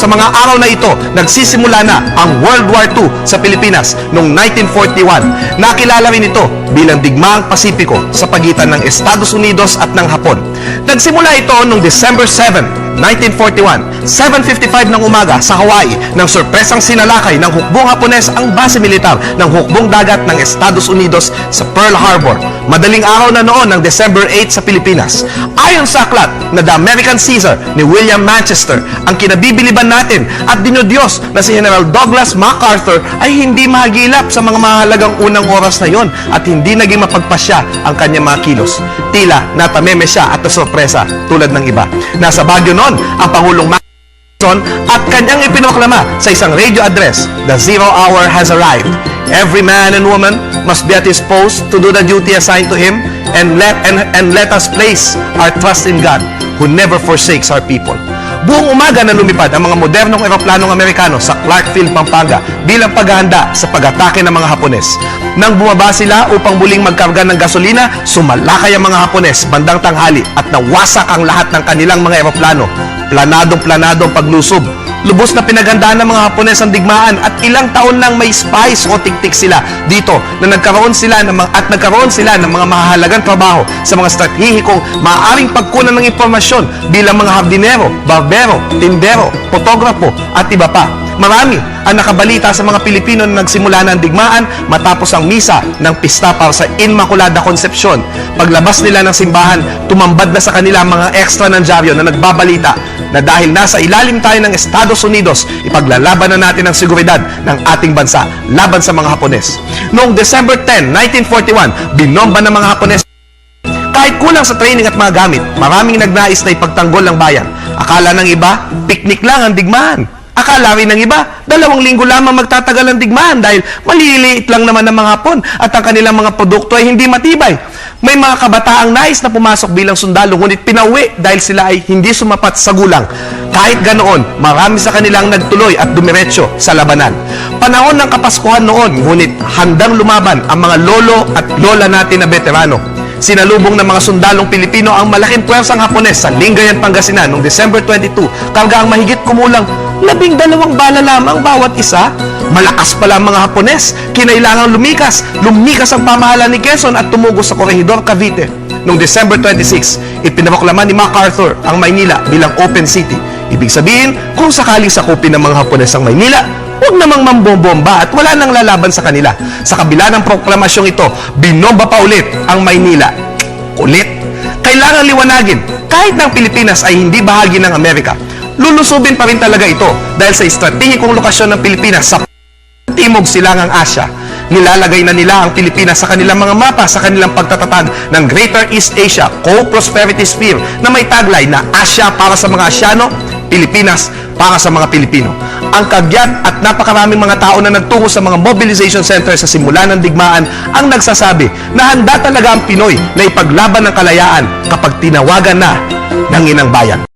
Sa mga araw na ito, nagsisimula na ang World War II sa Pilipinas noong 1941. Nakilala rin ito bilang digmaang Pasipiko sa pagitan ng Estados Unidos at ng Hapon. Nagsimula ito noong December 7, 1941, 7.55 ng umaga sa Hawaii nang sorpresang sinalakay ng hukbong Hapones ang base militar ng hukbong dagat ng Estados Unidos sa Pearl Harbor. Madaling araw na noon ng December 8 sa Pilipinas. Ayon sa aklat na The American Caesar ni William Manchester, ang kinabibiliban natin at dinodiyos na si General Douglas MacArthur ay hindi mahagilap sa mga mahalagang unang oras na yon at hindi naging mapagpasya ang kanyang mga kilos. Tila natameme siya at nasorpresa tulad ng iba. Nasa Baguio noon ang Pangulong Johnson at kanyang ipinoklama sa isang radio address, The Zero Hour has arrived. Every man and woman must be at his post to do the duty assigned to him and let, and, and let us place our trust in God who never forsakes our people. Buong umaga na lumipad ang mga modernong eroplanong Amerikano sa Clark Field, Pampanga bilang paghahanda sa pag-atake ng mga Hapones. Nang bumaba sila upang muling magkarga ng gasolina, sumalakay ang mga Hapones bandang tanghali at nawasak ang lahat ng kanilang mga eroplano. Planadong planadong paglusob. Lubos na pinaghandaan ng mga Hapones ang digmaan at ilang taon nang may spies o tiktik sila dito na nagkaroon sila ng mga, at nagkaroon sila ng mga mahalagang trabaho sa mga stratehikong maaaring pagkunan ng impormasyon bilang mga hardinero, barbero, tindero, fotograpo at iba pa. Marami ang nakabalita sa mga Pilipino na nagsimula ng digmaan matapos ang misa ng pista para sa Immaculada Concepcion. Paglabas nila ng simbahan, tumambad na sa kanila ang mga extra ng dyaryo na nagbabalita na dahil nasa ilalim tayo ng Estados Unidos, ipaglalaban na natin ang seguridad ng ating bansa laban sa mga Hapones. Noong December 10, 1941, binomba ng mga Hapones kahit kulang sa training at mga gamit, maraming nagnais na ipagtanggol ng bayan. Akala ng iba, piknik lang ang digmaan. Akala rin ng iba, dalawang linggo lamang magtatagal ang digmaan dahil maliliit lang naman ang mga hapon at ang kanilang mga produkto ay hindi matibay. May mga kabataang nais na pumasok bilang sundalo ngunit pinauwi dahil sila ay hindi sumapat sa gulang. Kahit ganoon, marami sa kanilang nagtuloy at dumiretso sa labanan. Panahon ng Kapaskuhan noon, ngunit handang lumaban ang mga lolo at lola natin na veterano. Sinalubong ng mga sundalong Pilipino ang malaking puwersang Hapones sa Lingayen, Pangasinan noong December 22, karga ang mahigit kumulang labing dalawang bala lamang bawat isa. Malakas pala ang mga Hapones, kinailangang lumikas. Lumikas ang pamahalaan ni Quezon at tumugo sa Corregidor, Cavite. Noong December 26, ipinaproklama ni MacArthur ang Maynila bilang open city. Ibig sabihin, kung sakaling sakupin ng mga Hapones ang Maynila, huwag namang mambobomba at wala nang lalaban sa kanila. Sa kabila ng proklamasyong ito, binomba pa ulit ang Maynila. Ulit. Kailangan liwanagin, kahit ng Pilipinas ay hindi bahagi ng Amerika, lulusubin pa rin talaga ito dahil sa estratehikong lokasyon ng Pilipinas sa Timog Silangang Asya. Nilalagay na nila ang Pilipinas sa kanilang mga mapa sa kanilang pagtatatag ng Greater East Asia Co-Prosperity Sphere na may taglay na Asya para sa mga Asyano, Pilipinas para sa mga Pilipino. Ang kagyat at napakaraming mga tao na nagtungo sa mga mobilization center sa simula ng digmaan ang nagsasabi na handa talaga ang Pinoy na ipaglaban ng kalayaan kapag tinawagan na ng inang bayan.